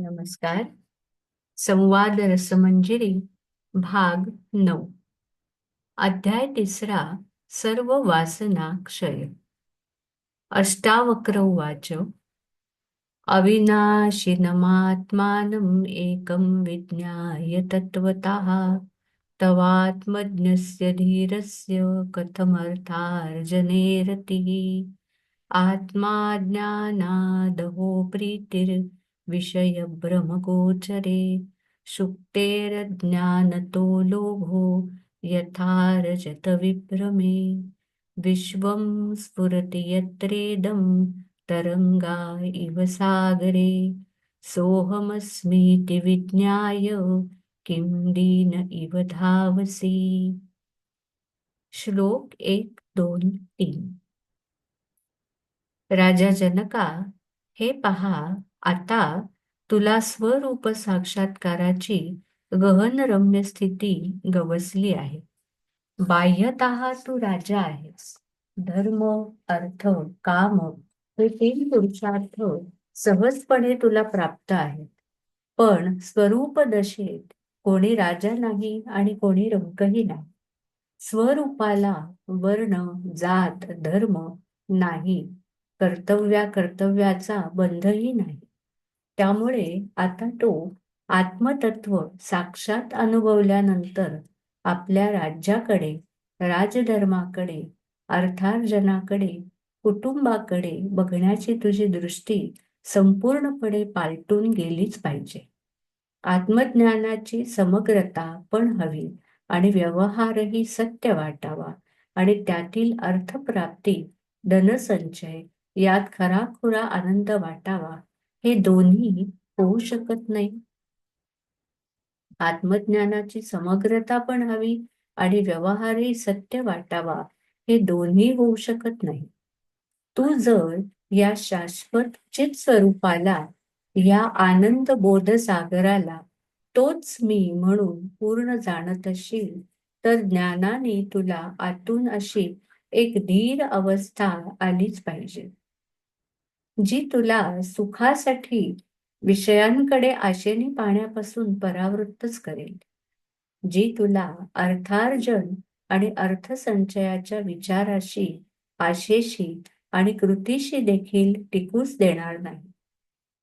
नमस्कार. संवाद रसमंजिरी भाग नऊ. अध्याय तिसरा सर्व वासना क्षय. अष्टावक्र उवाच. अविनाशिनमात्मानम् एकं विज्ञाय तत्त्वतः तवात्मज्ञस्य धीरस्य कथमर्थार्जने रतिः। आत्मा ज्ञानादहो प्रीतिर् विषयभ्रमगोचरे शुक्तेरज्ञानतो लोभो यथा रजतविभ्रमे विश्वं स्फुरति यत्रेदं तरङ्गा इव सागरे। सोऽहमस्मीति विज्ञाय किं दीन इव धावसि। श्लोक एक दोन तीन। राजा जनका हे पहा आता तुला स्वरूप साक्षात्काराची गहन रम्य स्थिती गवसली आहे. बाह्यत तू राजा आहेस. धर्म अर्थ काम हे तीन पुरुषार्थ सहजपणे तुला प्राप्त आहेत. पण स्वरूप दशेत कोणी राजा नाही आणि कोणी रंकही नाही. स्वरूपाला वर्ण जात धर्म नाही. कर्तव्या कर्तव्याचा बंधही नाही. त्यामुळे आता तो आत्मतत्व साक्षात अनुभवल्यानंतर आपल्या राज्याकडे राजधर्माकडे अर्थार्जनाकडे कुटुंबाकडे बघण्याची तुझी दृष्टी संपूर्णपणे पालटून गेलीच पाहिजे. आत्मज्ञानाची समग्रता पण हवी आणि व्यवहारही सत्य वाटावा आणि त्यातील अर्थप्राप्ती धनसंचय यात खराखुरा आनंद वाटावा हे दोन्ही होऊ शकत नाही. आत्मज्ञानाची समग्रता पण हवी आणि व्यवहारही सत्य वाटावा हे दोन्ही होऊ शकत नाही. तू जर या शाश्वत चित स्वरूपाला या आनंद बोध सागराला तोच मी म्हणून पूर्ण जाणत असशील तर ज्ञानाने तुला आतून अशी एक धीर अवस्था आलीच पाहिजे. जी तुला सुखासाठी विषयांकडे आशेने पाहण्यापासून परावृत्तच करेल. जी तुला अर्थार्जन आणि अर्थसंचयाच्या विचाराशी आशेशी आणि कृतीशी देखील टिकूच देणार नाही.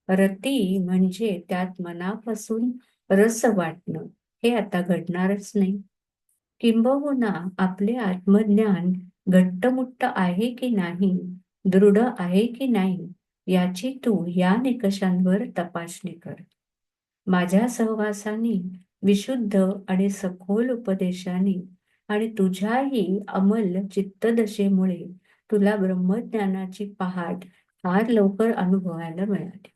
रती म्हणजे त्यात मनापासून रस वाटणं हे आता घडणारच नाही. किंबहुना आपले आत्मज्ञान घट्टमुट्ट आहे की नाही दृढ आहे की नाही याची तू या निकषांवर तपासणी कर. माझ्या सहवासाने विशुद्ध आणि सखोल उपदेशाने आणि तुझ्याही अमल चित्तदशेमुळे तुला ब्रह्मज्ञानाची पहाट फार लवकर अनुभवायला मिळाली.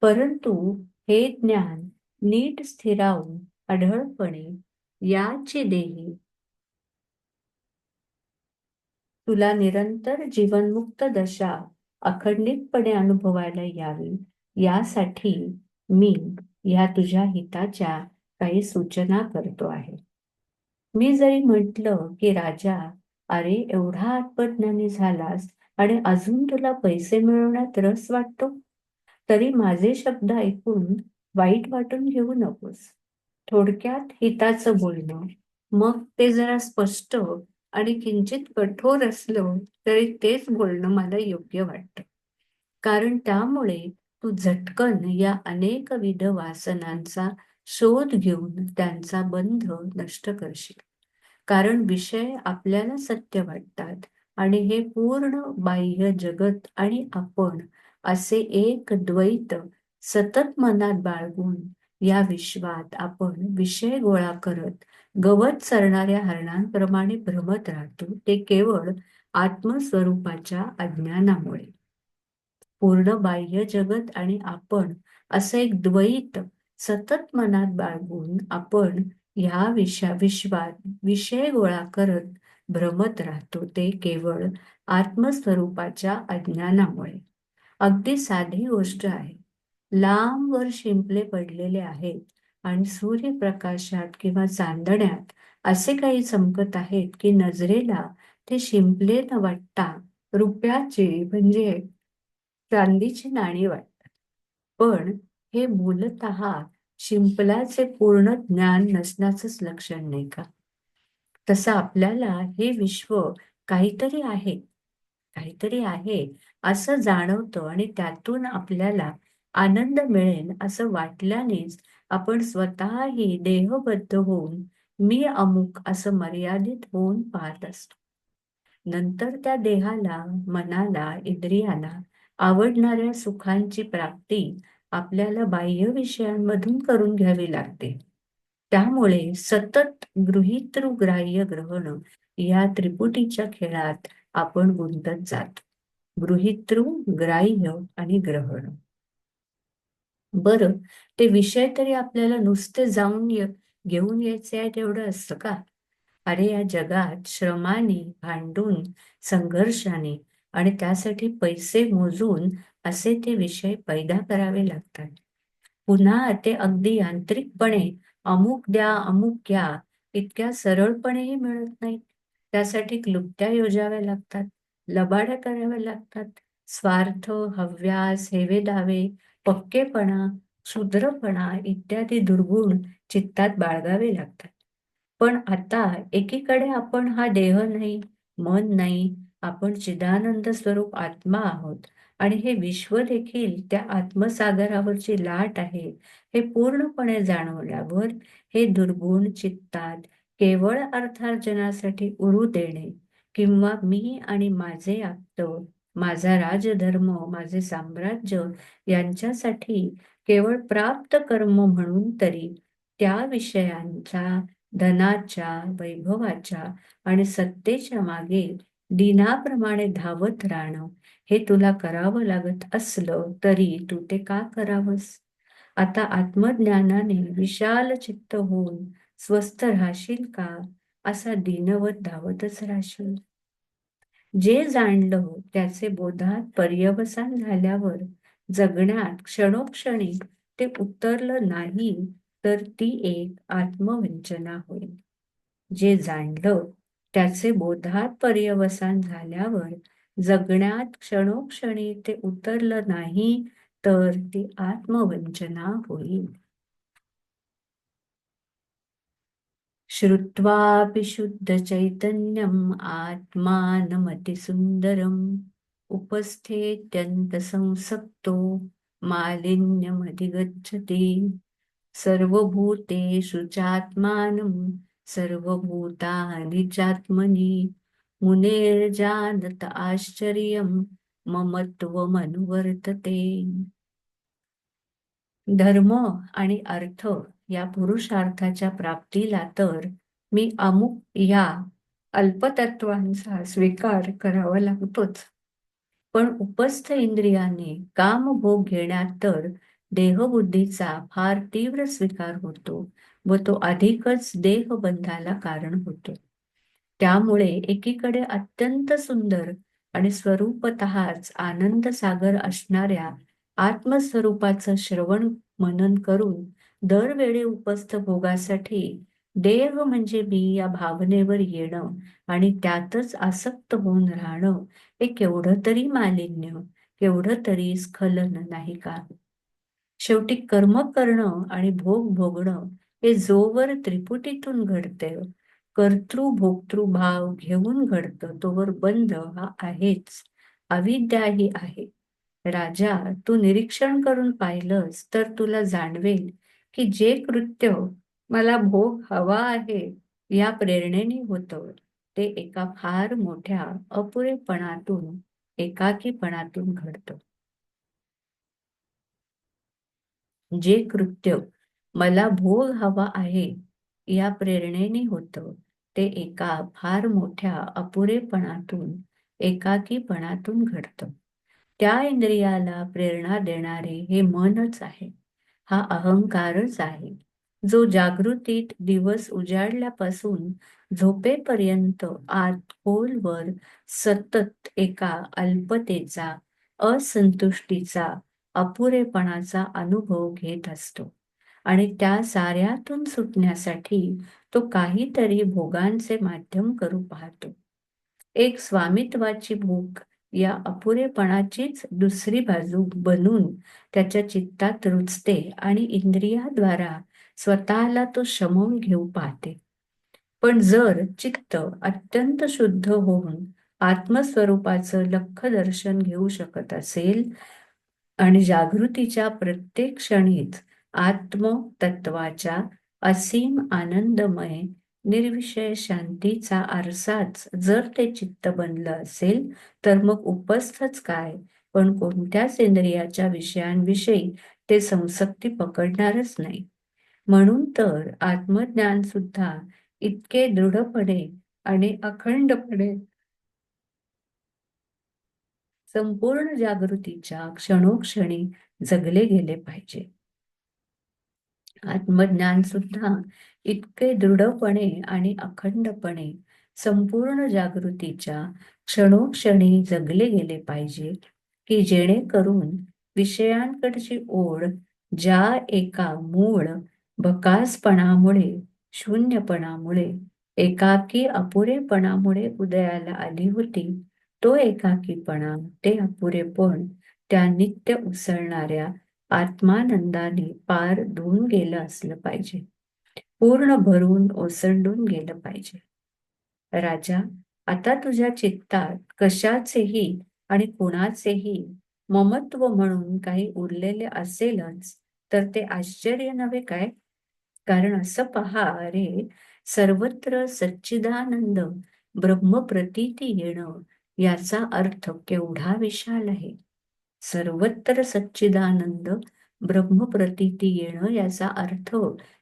परंतु हे ज्ञान नीट स्थिरावून आढळपणे याची देही तुला निरंतर जीवनमुक्त दशा अखंडितपणे अनुभवायला यावी. यासाठी मी या तुझ्या हिताच्या काही सूचना करतो आहे. मी जरी म्हटलं की राजा अरे एवढा आत्मज्ञानी झालास आणि अजून तुला पैसे मिळवण्यात रस वाटतो? तरी माझे शब्द ऐकून वाईट वाटून घेऊ नकोस. थोडक्यात हिताचं बोलणं मग ते जरा स्पष्ट आणि किंचित कठोर असलो तरी तेच बोलणं मला योग्य वाटतं. कारण त्यामुळे तू झटकन या अनेकविध वासनांचा शोध घेऊन त्यांचा बंध नष्ट करशील. कारण विषय आपल्याला सत्य वाटतात आणि हे पूर्ण बाह्य जगत आणि आपण असे एक द्वैत सतत मनात बाळगून या विश्वात आपण विषय गोळा करत गवत चरणाऱ्या हरणांप्रमाणे भ्रमत राहतो ते केवळ आत्मस्वरूपाच्या अज्ञानामुळे. पूर्ण बाह्य जगत आणि आपण असं एक द्वैत सतत मनात बाळगून आपण ह्या विषा विश्वात विषय गोळा करत भ्रमत राहतो ते केवळ आत्मस्वरूपाच्या अज्ञानामुळे. अगदी साधी गोष्ट आहे. लांब वर शिंपले पडलेले आहेत आणि सूर्यप्रकाशात किंवा चांदण्यात असे काही चमकत आहेत की नजरेला ते शिंपले न वाटता रुपयाचे म्हणजे चांदीची नाणी वाटतात. पण हे मूलत शिंपलाचे पूर्ण ज्ञान नसण्याचंच लक्षण नाही का? तसं आपल्याला हे विश्व काहीतरी आहे काहीतरी आहे असं जाणवतं आणि त्यातून आपल्याला आनंद मिळेल असं वाटल्यानेच आपण स्वतःही देहबद्ध होऊन मी अमुक असं मर्यादित होऊन पाहत असतो. नंतर त्या देहाला मनाला इंद्रियाला आवडणाऱ्या सुखांची प्राप्ती आपल्याला बाह्य विषयांमधून करून घ्यावी लागते. त्यामुळे सतत गृहितृग्राह्य ग्रहण या त्रिपुटीच्या खेळात आपण गुंतत जात. गृहितृ ग्राह्य आणि ग्रहण. बरं. ते विषय तरी आपल्याला नुसते जाऊन घेऊन यायचे आहेत तेवढं असतं का? अरे या जगात श्रमाने भांडून संघर्षाने आणि त्यासाठी पैसे मोजून असे ते विषय पैदा करावे लागतात. पुन्हा ते अगदी यांत्रिकपणे अमुक द्या अमुक घ्या इतक्या सरळपणेही मिळत नाहीत. त्यासाठी क्लुप्त्या योजाव्या लागतात लबाड्या कराव्या लागतात. स्वार्थ हव्यास हेवे दावे पक्केपणा शुद्रपणा इत्यादी दुर्गुण चित्तात बाळगावे लागतात. पण आता एकीकडे आपण हा देह नाही मन नाही आपण चिदानंद स्वरूप आत्मा आहोत आणि हे विश्व देखील त्या आत्मसागरावरची लाट आहे हे पूर्णपणे जाणवल्यावर हे दुर्गुण चित्तात केवळ अर्थार्जनासाठी उरू देणे किंवा मी आणि माझे आप्त माझा राजधर्म माझे साम्राज्य यांच्यासाठी केवळ प्राप्त कर्म म्हणून तरी त्या विषयांचा धनाच्या वैभवाच्या आणि सत्तेच्या मागे दिनाप्रमाणे धावत राहणं हे तुला करावं लागत असलं तरी तू ते का करावंस? आता आत्मज्ञानाने विशाल चित्त होऊन स्वस्थ राहशील का? असा दिनवत धावतच राहशील. जे जाणलं त्याचे बोधात पर्यवसान झाल्यावर जगण्यात क्षणोक्षणी ते उतरलं नाही तर ती एक आत्मवंचना होईल जे जाणलं त्याचे बोधात पर्यवसान झाल्यावर जगण्यात क्षणोक्षणी ते उतरलं नाही तर ती आत्मवंचना होईल. श्रुत्वापि शुद्ध चैतन्यम आत्मानमतिसुन्दरम् उपस्थेत्यंत संसक्तो मालिन्यमधिगच्छति। सर्वभूतेषु चात्मानं सर्वभूतानि चात्मनि मुनेर्जानत आश्चर्यं ममत्वमनुवर्तते धर्म आणि अर्थ या पुरुषार्थाच्या प्राप्तीला तर मी अमुक या अल्पतत्वांचा स्वीकार करावा लागतोच. पण उपस्थ इंद्रियाने काम भोग घेण्यात तर देहबुद्धीचा फार तीव्र स्वीकार होतो व तो अधिकच देहबंधाला कारण होतो. त्यामुळे एकीकडे अत्यंत सुंदर आणि स्वरूपतःच आनंद सागर असणाऱ्या आत्मस्वरूपाचं श्रवण मनन करून दरवेळी उपस्थ भोगासाठी देह म्हणजे मी या भावनेवर येणं आणि त्यातच आसक्त होऊन राहणं हे केवढं तरी मालिन्य केवढं तरी स्खलन नाही का? शेवटी कर्म करणं आणि भोग भोगणं हे जोवर त्रिपुटीतून घडते. कर्तृ भोक्तृ भाव घेऊन घडतं तोवर बंध हा आहेच अविद्याही आहे. राजा तू निरीक्षण करून पाहिलंस तर तुला जाणवेल की जे कृत्य मला भोग हवा आहे या प्रेरणेने होतं. ते एका फार मोठ्या अपुरेपणातून एकाकीपणातून घडतं. जे कृत्य मला भोग हवा आहे या प्रेरणेने होतं. ते एका फार मोठ्या अपुरेपणातून एकाकीपणातून घडतं. त्या इंद्रियाला प्रेरणा देणारे हे मनच आहे. हा अहंकारच आहे. जो जागृतीत दिवस उजाडल्यापासून झोपेपर्यंत आत खोलवर सतत एका अल्पतेचा असंतुष्टीचा अपुरेपणाचा अनुभव घेत असतो. आणि त्या साऱ्यातून सुटण्यासाठी तो काहीतरी भोगांचे माध्यम करू पाहतो. एक स्वामित्वाची भूक या अपुरेपणाचीच दुसरी बाजू बनून त्याच्या चित्तात रुचते आणि इंद्रियाद्वारा स्वतःला तो शमवून घेऊ पाहते. पण जर चित्त अत्यंत शुद्ध होऊन आत्मस्वरूपाचं लख दर्शन घेऊ शकत असेल आणि जागृतीच्या प्रत्येक क्षणीच आत्मतत्वाच्या असीम आनंदमय निर्विषय शांतीचा आरसाच जर ते चित्त बनलं असेल तर मग उपस्थच काय? पण कोणत्याच इंद्रियाच्या विषयांविषयी ते संसक्ती पकडणारच नाही. म्हणून तर आत्मज्ञान सुद्धा इतके दृढपणे आणि अखंडपणे संपूर्ण जागृतीच्या क्षणोक्षणी जगले गेले पाहिजे. आत्मज्ञान सुद्धा इतके दृढपणे आणि अखंडपणे संपूर्ण जागृतीच्या क्षणोक्षणी जगले गेले पाहिजे की जेणेकरून विषयांकडची ओढ ज्या एका मूळ बकासपणामुळे शून्यपणामुळे एकाकी अपुरेपणामुळे उदयाला आली होती तो एकाकीपणा ते अपुरेपण त्या नित्य उसळणाऱ्या आत्मानंदाने पार धुवून गेलं असलं पाहिजे. पूर्ण भरून ओसंडून गेलं पाहिजे. राजा आता तुझ्या चित्तात कशाचेही आणि कुणाचेही ममत्व म्हणून काही उरलेले असेलच तर ते आश्चर्य नव्हे काय? कारण असं पहा अरे सर्वत्र सच्चिदानंद ब्रह्मप्रतीती येणं याचा अर्थ केवढा विशाल आहे. सर्वत्र सच्चिदानंद ब्रह्मप्रतीती येणं याचा अर्थ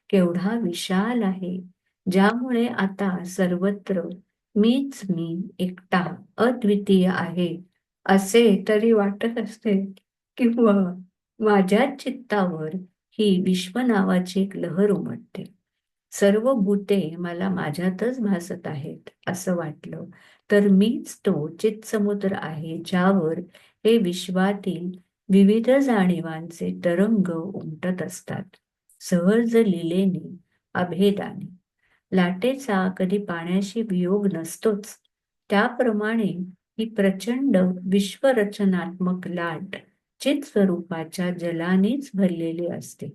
केवढा विशाल आहे. ज्यामुळे आता सर्वत्र मीच मी एकटा अद्वितीय आहे असे तरी वाटत असते. किंवा माझ्या चित्तावर ही विश्व नावाची एक लहर उमटते. सर्व भूते मला माझ्यातच भासत आहेत असं वाटलं. तर मीच तो चित्समुद्र आहे ज्यावर हे विश्वातील विविध जाणीवांचे तरंग उमटत असतात. सहज लिलेने अभेदाने. लाटेचा कधी पाण्याशी वियोग नसतोच. त्याप्रमाणे ही प्रचंड विश्वरचनात्मक लाट चित स्वरूपाच्या जलानेच भरलेली असते.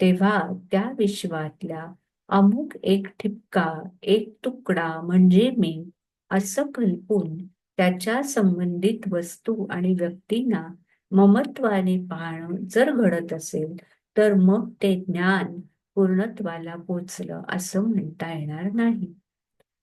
तेव्हा त्या विश्वातल्या अमुक एक ठिपका एक तुकडा म्हणजे मी असं कल्पून त्याच्या संबंधित वस्तू आणि व्यक्तींना ममत्वाने पाहणं जर घडत असेल तर मग ते ज्ञान पूर्णत्वाला पोचलं असं म्हणता येणार नाही.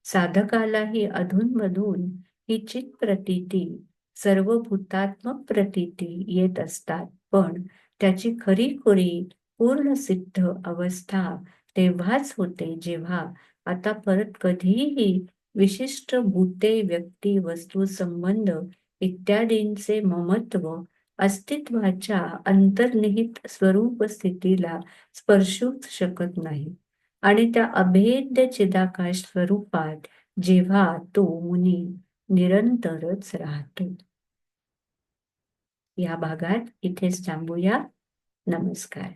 साधकालाही अधूनमधून ही चित प्रतीती सर्व भूतात्मक प्रतीती येत असतात पण त्याची खरी खुरी पूर्ण सिद्ध अवस्था तेव्हाच होते जेव्हा आता परत कधीही विशिष्ट भूते व्यक्ती वस्तू संबंध इत्यादींचे ममत्व अस्तित्वाच्या अंतर्निहित स्वरूप स्थितीला स्पर्शूच शकत नाही. आणि त्या अभेद्य चिदाकाश स्वरूपात जेव्हा तो मुनी निरंतरच राहतो. या भागात इथेच थांबूया. नमस्कार.